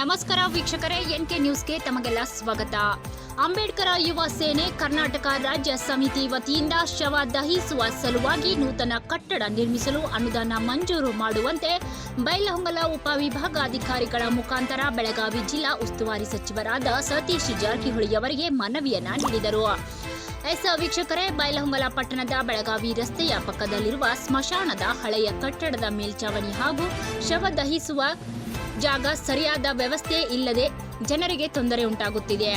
ನಮಸ್ಕಾರ ವೀಕ್ಷಕರೇ N K ನ್ಯೂಸ್ಗೆ ತಮಗೆಲ್ಲ ಸ್ವಾಗತ. ಅಂಬೇಡ್ಕರ ಯುವ ಸೇನೆ ಕರ್ನಾಟಕ ರಾಜ್ಯ ಸಮಿತಿ ವತಿಯಿಂದ ಶವ ದಹಿಸುವ ಸಲುವಾಗಿ ನೂತನ ಕಟ್ಟಡ ನಿರ್ಮಿಸಲು ಅನುದಾನ ಮಂಜೂರು ಮಾಡುವಂತೆ ಬೈಲಹೊಂಗಲ ಉಪವಿಭಾಗಾಧಿಕಾರಿಗಳ ಮುಖಾಂತರ ಬೆಳಗಾವಿ ಜಿಲ್ಲಾ ಉಸ್ತುವಾರಿ ಸಚಿವರಾದ ಸತೀಶ್ ಜಾರಕಿಹೊಳಿ ಅವರಿಗೆ ಮನವಿಯನ್ನ ನೀಡಿದರು. ಎಸ್, ವೀಕ್ಷಕರೇ, ಬೈಲಹೊಂಗಲ ಪಟ್ಟಣದ ಬೆಳಗಾವಿ ರಸ್ತೆಯ ಪಕ್ಕದಲ್ಲಿರುವ ಸ್ಮಶಾನದ ಹಳೆಯ ಕಟ್ಟಡದ ಮೇಲ್ಚಾವಣಿ ಹಾಗೂ ಶವ ದಹಿಸುವ ಜಾಗ ಸರಿಯಾದ ವ್ಯವಸ್ಥೆ ಇಲ್ಲದೆ ಜನರಿಗೆ ತೊಂದರೆ ಉಂಟಾಗುತ್ತಿದೆ.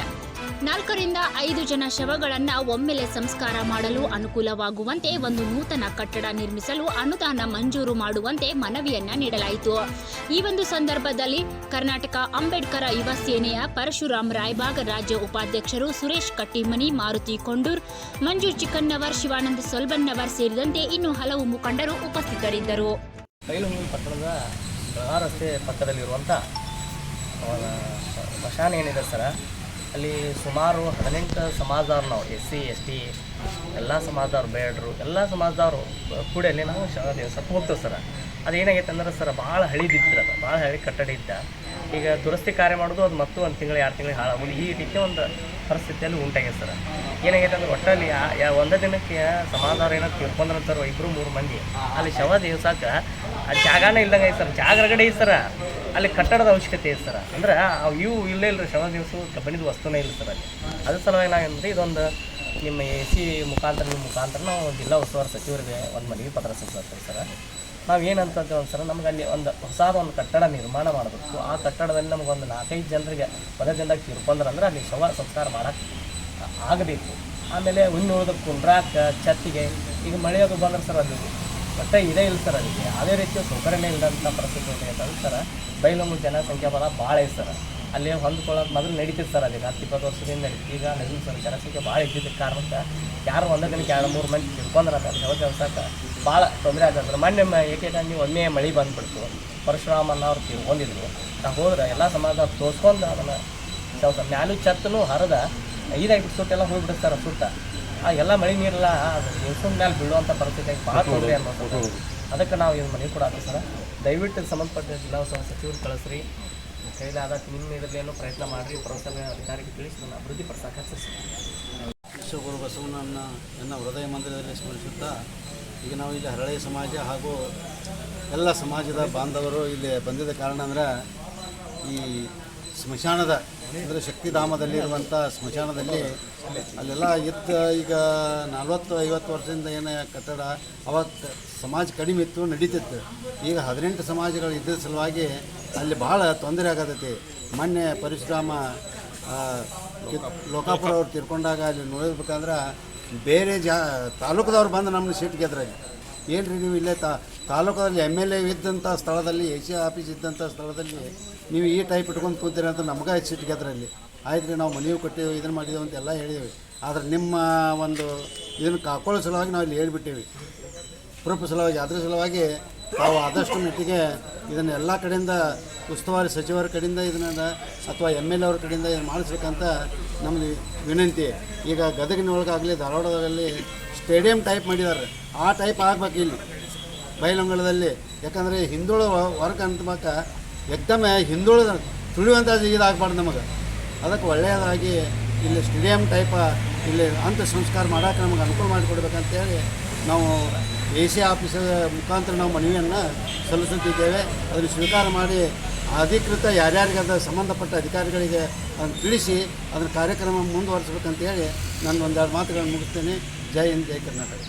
ನಾಲ್ಕರಿಂದ ಐದು ಜನ ಶವಗಳನ್ನ ಒಮ್ಮೆಲೆ ಸಂಸ್ಕಾರ ಮಾಡಲು ಅನುಕೂಲವಾಗುವಂತೆ ಒಂದು ನೂತನ ಕಟ್ಟಡ ನಿರ್ಮಿಸಲು ಅನುದಾನ ಮಂಜೂರು ಮಾಡುವಂತೆ ಮನವಿಯನ್ನ ನೀಡಲಾಯಿತು. ಈ ಒಂದು ಸಂದರ್ಭದಲ್ಲಿ ಕರ್ನಾಟಕ ಅಂಬೇಡ್ಕರ ಯುವ ಸೇನೆಯ ಪರಶುರಾಮ್ ರಾಯ್ಬಾಗ್ ರಾಜ್ಯ ಉಪಾಧ್ಯಕ್ಷರು ಸುರೇಶ್ ಕಟ್ಟಿಮನಿ, ಮಾರುತಿ ಕೊಂಡೂರ್, ಮಂಜು ಚಿಕ್ಕನ್ನವರ್, ಶಿವಾನಂದ ಸೊಲ್ಬನ್ನವರ್ ಸೇರಿದಂತೆ ಇನ್ನು ಹಲವು ಮುಖಂಡರು ಉಪಸ್ಥಿತರಿದ್ದರು. ಬೆಳಗಾವಿ ರಸ್ತೆ ಪಕ್ಕದಲ್ಲಿರುವಂಥ ಸ್ಮಶಾನ ಏನಿದೆ ಸರ, ಅಲ್ಲಿ ಸುಮಾರು ಹದಿನೆಂಟು ಸಮಾಜದವ್ರು ಎಸ್ ಸಿ, ಎಸ್ ಟಿ, ಎಲ್ಲ ಸಮಾಜದವ್ರು, ಬೇಡರು, ಎಲ್ಲ ಸಮಾಜದವರು ಕೂಡ ಅಲ್ಲಿ ನಾವು ದೇವಸ್ಥಾನಕ್ಕೆ ಹೋಗ್ತೇವೆ ಸರ. ಅದು ಏನಾಗೈತೆ ಅಂದ್ರೆ ಸರ್, ಭಾಳ ಹಳಿದಿತ್ತು ಅದು, ಭಾಳ ಹಳಿ ಕಟ್ಟಡ ಇದ್ದ. ಈಗ ದುರಸ್ತಿ ಕಾರ್ಯ ಮಾಡೋದು ಅದು ಮತ್ತು ಒಂದು ತಿಂಗಳು, ಎರಡು ತಿಂಗಳಿಗೆ ಹಾಳಾಗೋದು ಈ ರೀತಿ ಒಂದು ಪರಿಸ್ಥಿತಿಯಲ್ಲಿ ಉಂಟಾಗಿದೆ ಸರ್. ಏನಾಗೈತೆ ಅಂದ್ರೆ ಒಟ್ಟಲ್ಲಿ ಒಂದೇ ದಿನಕ್ಕೆ ಸಮಾಜದವ್ರು ಏನೋ ಸರ್ ಇಬ್ಬರು ಮೂರು ಮಂದಿ. ಅಲ್ಲಿ ಶವ ದೇವಸಾಕ ಆ ಜಾಗನೇ ಇಲ್ದಂಗೆ ಐತೆ ಸರ್. ಜಾಗರಗಡೆ ಐತೆ ಸರ. ಅಲ್ಲಿ ಕಟ್ಟಡದ ಅವಶ್ಯಕತೆ ಐತೆ ಸರ್. ಅಂದ್ರೆ ಇವು ಇಲ್ಲೇ ಇಲ್ಲ ಶವ ದಿವಸ ಕಬ್ಬಿಣದ ವಸ್ತುನೇ ಇಲ್ಲ ಸರ್ ಅಲ್ಲಿ. ಅದ್ರ ಸಲುವಾಗಿ ನಾವೇನಂದ್ರೆ ಇದೊಂದು ನಿಮ್ಮ ಎ ಸಿ ಮುಖಾಂತರ ನಿಮ್ಮ ಮುಖಾಂತರ ನಾವು ಜಿಲ್ಲಾ ಉಸ್ತುವಾರಿ ಸಚಿವರಿಗೆ ಒಂದು ಮನವಿ ಪತ್ರ ಸಲ್ಲಿಸ್ತೀವಿ ಸರ್. ನಾವು ಏನಂತ ಸರ್ ನಮ್ಗೆ ಅಲ್ಲಿ ಒಂದು ಹೊಸದ ಒಂದು ಕಟ್ಟಡ ನಿರ್ಮಾಣ ಮಾಡಬೇಕು. ಆ ಕಟ್ಟಡದಲ್ಲಿ ನಮಗೊಂದು ನಾಲ್ಕೈದು ಜನರಿಗೆ ಪದದಿಂದ ದಿನದಾಗ ತೀರ್ಕೊಂಡ್ರೆ ಅಂದ್ರೆ ಅಲ್ಲಿ ಶವ ಸಂಸ್ಕಾರ ಮಾಡಕ್ಕೆ ಆಗಬೇಕು. ಆಮೇಲೆ ಇನ್ನು ಉಳಿದ ಕುಂಡ್ರಾಕ ಚತ್ತಿಗೆ ಈಗ ಮಳೆಯೋದು ಬಂದ್ರೆ ಸರ್ ಅದು ಮತ್ತೆ ಇದೇ ಇಲ್ಲ ಸರ್ ಅದಕ್ಕೆ ಯಾವುದೇ ರೀತಿಯ ಸೌಕರ್ಯನೇ ಇಲ್ಲದಂಥ ಪರಿಸ್ಥಿತಿ ಉಂಟಾಗೈತೆ ಅದು ಸರ್ ಬೈಲೊಂದು ಜನಸಂಖ್ಯಾ ಬಲ ಭಾಳ ಐತೆ ಸರ್. ಅಲ್ಲಿ ಹೊಂದ್ಕೊಳ್ಳೋದು ಮೊದಲು ನಡೀತಿತ್ತು ಸರ್ ಅದಕ್ಕೆ ಹತ್ತು ಇಪ್ಪತ್ತು ವರ್ಷದಿಂದ ನಡೀತಿ ಈಗ ನಡೀತು ಸರ್ ಜನಸಂಖ್ಯೆ ಭಾಳ ಇದ್ದಿದ್ದ ಕಾರಣಕ್ಕೆ ಯಾರು ಒಂದೇ ದಿನಕ್ಕೆ ಎರಡು ಮೂರು ಮಂದಿ ತಿಳ್ಕೊಂಡ್ರೆ ಅದು ಯಾವ ಕೆಲಸಕ್ಕೆ ಭಾಳ ತೊಂದರೆ ಆಗ್ತದೆ ಮೊನ್ನೆ ಏಕೆಂದ್ರೆ ನೀವು ಒಮ್ಮೆ ಮಳೆ ಬಂದ್ಬಿಡ್ತು. ಪರಶುರಾಮನ್ನ ಅವ್ರು ತಿಳ್ಕೊಂಡಿದ್ರು. ನಾವು ಹೋದ್ರೆ ಎಲ್ಲ ಸಮಾಜ ತೋರಿಸ್ಕೊಂಡು ಅದನ್ನು ಕೆಲಸ ಮ್ಯಾಲೂ ಚತ್ತನು ಹರಿದ ಐದಾಗಿ ಸುಟ್ಟೆಲ್ಲ ಹೋಗ್ಬಿಡ್ತಾರೆ ಸುಟ್ಟ. ಆ ಎಲ್ಲ ಮಳೆ ನೀರೆಲ್ಲ ಅದು ನಿಲ್ಸದ ಮೇಲೆ ಬೀಳುವಂಥ ಪರಿಸ್ಥಿತಿ ಭಾಳ ತೊಂದರೆ ಅನ್ನೋದು ಅದಕ್ಕೆ ನಾವು ಇದು ಮನೆ ಕೂಡ ಸರ್. ದಯವಿಟ್ಟು ಸಂಬಂಧಪಟ್ಟ ಜಿಲ್ಲಾ ಸಚಿವರು ಕಳಿಸ್ರಿ. ಕೈಲಾದ ನಿಮ್ಮ ಇದರಲ್ಲಿ ಏನೋ ಪ್ರಯತ್ನ ಮಾಡಿರಿ. ಪುರಸಭೆ ಅಧಿಕಾರಿಗೆ ತಿಳಿಸಿ ನನ್ನ ಅಭಿವೃದ್ಧಿ ಪಡಿಸಕ್ಕೆ ಸರ್ ವಿಶ್ವಗುರು ಬಸವಣ್ಣನ ನನ್ನ ಹೃದಯ ಮಂದಿರದಲ್ಲಿ ಸ್ಮರಿಸುತ್ತಾ, ಈಗ ನಾವು ಇಲ್ಲಿ ಹರಳೆ ಸಮಾಜ ಹಾಗೂ ಎಲ್ಲ ಸಮಾಜದ ಬಾಂಧವರು ಇಲ್ಲಿ ಬಂದಿದ್ದ ಕಾರಣ ಅಂದರೆ ಈ ಸ್ಮಶಾನದ ಅಂದರೆ ಶಕ್ತಿಧಾಮದಲ್ಲಿರುವಂಥ ಸ್ಮಶಾನದಲ್ಲಿ ಅಲ್ಲೆಲ್ಲ ಇದ್ದ ಈಗ ನಲ್ವತ್ತು, ಐವತ್ತು ವರ್ಷದಿಂದ ಏನು ಕಟ್ಟಡ ಅವತ್ತು ಸಮಾಜ ಕಡಿಮೆ ಇತ್ತು, ನಡೀತಿತ್ತು. ಈಗ ಹದಿನೆಂಟು ಸಮಾಜಗಳು ಇದ್ದ ಸಲುವಾಗಿ ಅಲ್ಲಿ ಭಾಳ ತೊಂದರೆ ಆಗತೈತಿ. ಮೊನ್ನೆ ಪರಶುರಾಮ ಲೋಕಾಪುರ ಅವ್ರು ತಿರ್ಕೊಂಡಾಗ ಅಲ್ಲಿ ನೋಡಬೇಕಂದ್ರೆ ಬೇರೆ ಜಾ, ತಾಲೂಕದವ್ರು ಬಂದು ನಮ್ಮನ್ನ ಸೀಟ್ ಗೆದ್ರಾಗಿ. ಏನು ರೀ ನೀವು ಇಲ್ಲೇ ತಾ ತಾಲೂಕದಲ್ಲಿ ಎಂ ಎಲ್ ಎ ಇದ್ದಂಥ ಸ್ಥಳದಲ್ಲಿ ಎ ಸಿ ಆಫೀಸ್ ಇದ್ದಂಥ ಸ್ಥಳದಲ್ಲಿ ನೀವು ಈ ಟೈಪ್ ಇಟ್ಕೊಂಡು ಕೂತೀರಿ ಅಂತ ನಮ್ಗೆ ಸಿಟ್ಟಿಗೆ ಅದರಲ್ಲಿ. ಆಯ್ತು ನಾವು ಮನೆಯೂ ಕೊಟ್ಟಿದ್ದೇವೆ ಇದನ್ನು ಮಾಡಿದೆವು ಅಂತ ಎಲ್ಲ ಹೇಳಿದ್ವಿ ಆದರೆ ನಿಮ್ಮ ಒಂದು ಇದನ್ನು ಕಾಕೊಳ್ಳೋ ಸಲುವಾಗಿ ನಾವು ಇಲ್ಲಿ ಹೇಳ್ಬಿಟ್ಟೇವಿ. ಪ್ರೂಫ್ ಸಲುವಾಗಿ, ಅದ್ರ ಸಲುವಾಗಿ ತಾವು ಆದಷ್ಟು ಮಟ್ಟಿಗೆ ಇದನ್ನು ಎಲ್ಲ ಕಡೆಯಿಂದ ಉಸ್ತುವಾರಿ ಸಚಿವರ ಕಡೆಯಿಂದ ಇದನ್ನ ಅಥವಾ ಎಂ ಎಲ್ ಅವ್ರ ಕಡೆಯಿಂದ ಇದನ್ನು ಮಾಡಿಸ್ಬೇಕಂತ ನಮ್ಮದು ವಿನಂತಿ. ಈಗ ಗದಗಿನೊಳಗಾಗಲಿ, ಧಾರವಾಡದಲ್ಲಿ ಸ್ಟೇಡಿಯಂ ಟೈಪ್ ಮಾಡಿದ್ದಾರೆ ಆ ಟೈಪ್ ಆಗ್ಬೇಕು ಇಲ್ಲಿ. ಬೈಲಂಗಳದಲ್ಲಿ. ಯಾಕಂದರೆ ಹಿಂದುಳು ವರ್ಕ್ ಅಂತಬೇಕ ಎಕ್ದಮೆ ಹಿಂದುಳಿದ ತುಳಿಯುವಂಥ ಇದಾಗಬಾರ್ದು ನಮಗೆ. ಅದಕ್ಕೆ ಒಳ್ಳೆಯದಾಗಿ ಇಲ್ಲಿ ಸ್ಟೇಡಿಯಂ ಟೈಪ ಇಲ್ಲಿ ಅಂತ ಸಂಸ್ಕಾರ ಮಾಡೋಕೆ ನಮಗೆ ಅನುಕೂಲ ಮಾಡಿಕೊಡ್ಬೇಕಂತೇಳಿ ನಾವು ಎ ಸಿ ಆಫೀಸರ್ ಮುಖಾಂತರ ನಾವು ಮನವಿಯನ್ನು ಸಲ್ಲಿಸುತ್ತಿದ್ದೇವೆ. ಅದನ್ನು ಸ್ವೀಕಾರ ಮಾಡಿ ಅಧಿಕೃತ ಯಾರ್ಯಾರಿಗೆ ಅದರ ಸಂಬಂಧಪಟ್ಟ ಅಧಿಕಾರಿಗಳಿಗೆ ಅದನ್ನು ತಿಳಿಸಿ ಅದರ ಕಾರ್ಯಕ್ರಮ ಮುಂದುವರಿಸ್ಬೇಕಂತೇಳಿ ನಾನು ಒಂದೆರಡು ಮಾತುಗಳನ್ನು ಮುಗಿಸ್ತೇನೆ. ಜೈ ಹಿಂದ್, ಜೈ ಕರ್ನಾಟಕ.